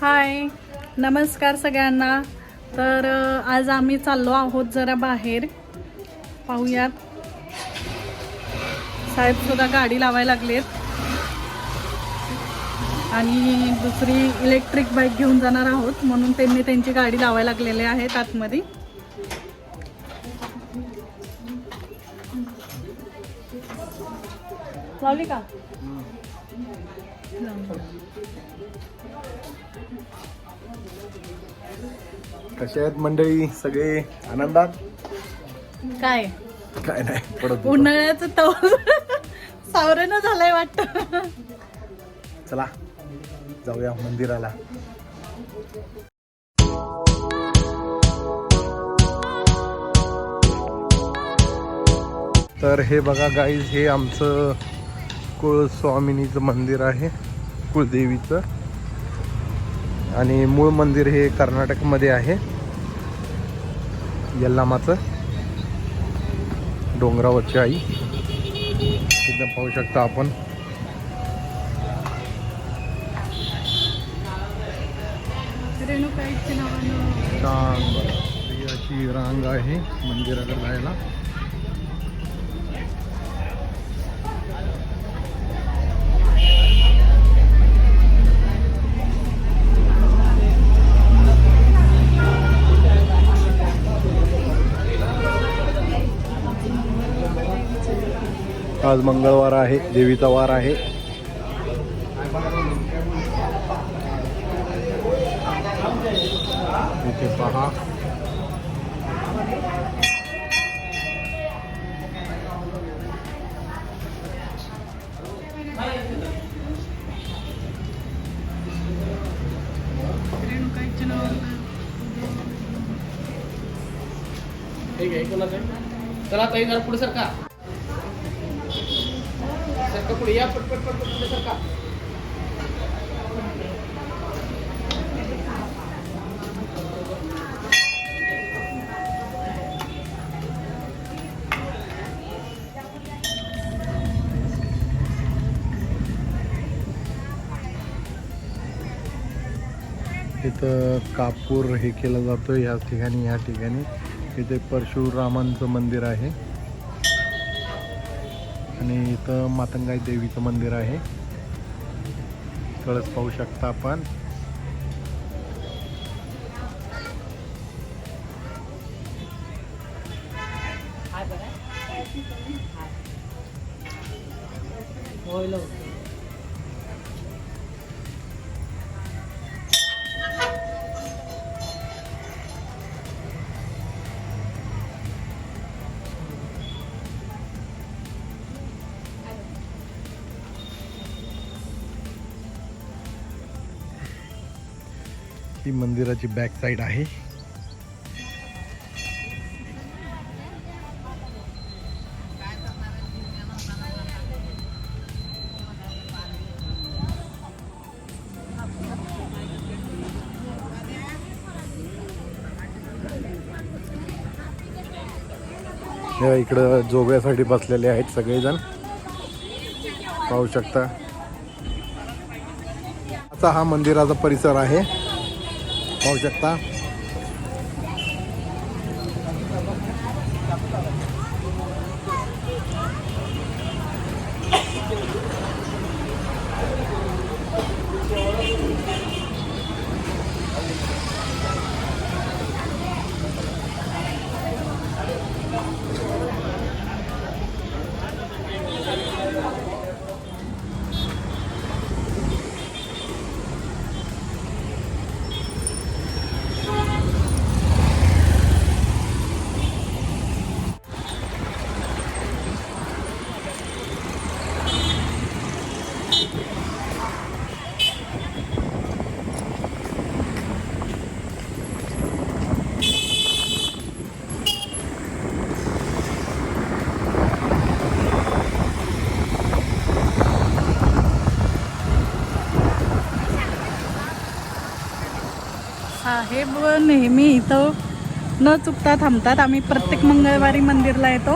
हाय. नमस्कार सगळ्यांना. तर आज आम्ही चाललो आहोत जरा बाहेर. पाहूयात. साहेब सुद्धा गाडी लावायला लागलेत. आणि दुसरी इलेक्ट्रिक बाईक घेऊन जाणार आहोत म्हणून त्यांनी त्यांची गाडी लावायला लागलेले आहेत आतमध्ये. लावली का? कसे आहेत मंडळी? सगळे आनंदात? काय? काय नाही पडत. उन्हाळ्याचं तव सावरण झालंय वाटत. चला जाऊया मंदिराला. तर हे बघा गाईज हे आमचं कुळस्वामिनीचं मंदिर आहे. कुळदेवीचं आणि मूळ मंदिर हे कर्नाटकमध्ये आहे. यल्लामाचं. डोंगरावरची आई. इथं पाहू शकता आपण. रांग बघा. अशी रांग आहे मंदिराकडे जायला. आज मंगळवार आहे देवीचा वार आहे. इथे पहा. ठीक आहे चला ताई जरा पुढे सर का सरका पुढे. या पटपट पटपट पट पट पुढे सरका. इथं कापूर हे केलं जातं या ठिकाणी या ठिकाणी. इथे परशुरामांचं मंदिर आहे. आणि इथं मातंगाई देवीचं मंदिर आहे. कळस पाहू शकता आपण. ती मंदिराची बॅक साईड आहे. इकडं जोगव्यासाठी बसलेले आहेत सगळेजण. पाहू शकता. असा हा मंदिराचा परिसर आहे. पाहू शकता साहेब नेहमी इथं न चुकता थांबतात. आम्ही प्रत्येक मंगळवारी मंदिरला येतो.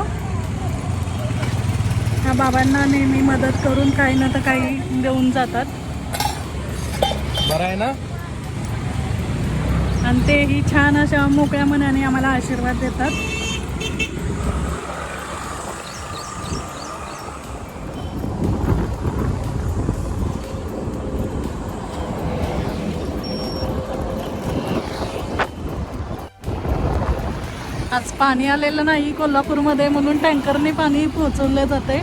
ह्या बाबांना नेहमी मदत करून काही ना तर काही देऊन जातात. बरं आहे ना? आणि तेही छान अशा मोकळ्या मनाने आम्हाला आशीर्वाद देतात. आज पाणी आलेलं नाही कोल्हापूरमध्ये म्हणून टँकरने पाणी पोहोचवलं जाते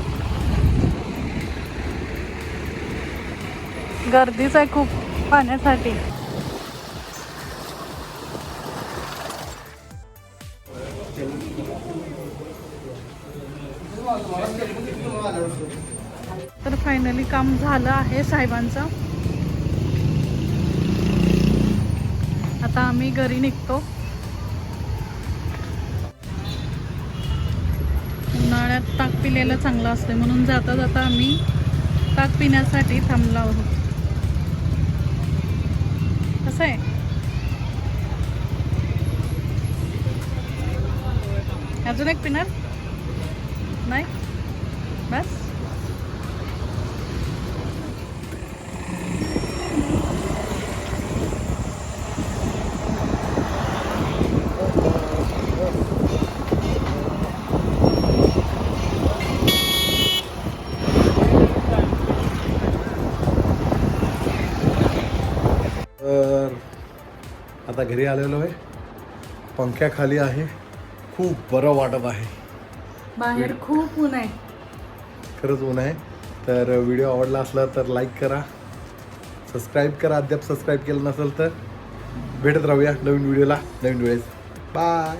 गर्दीच आहे खूप पाण्यासाठी. तर फायनली काम झालं आहे साहेबांचं. आता आम्ही घरी निघतो. उन्हाळ्यात ताक पिलेलं चांगलं असतं म्हणून जाता जाता आम्ही ताक पिण्यासाठी थांबलो आहोत. कसं आहे. अजून एक पिणार? नाही? बस तर आता घरी आलेलो आहे. पंख्याखाली आहे. खूप बरं वाटत आहे. बाहेर खूप ऊन आहे. खरंच ऊन आहे. तर व्हिडिओ आवडला असला तर लाईक करा. सबस्क्राईब करा. अद्याप सबस्क्राईब केलं नसेल तर भेटत राहूया नवीन व्हिडिओला. नवीन वेळेस. बाय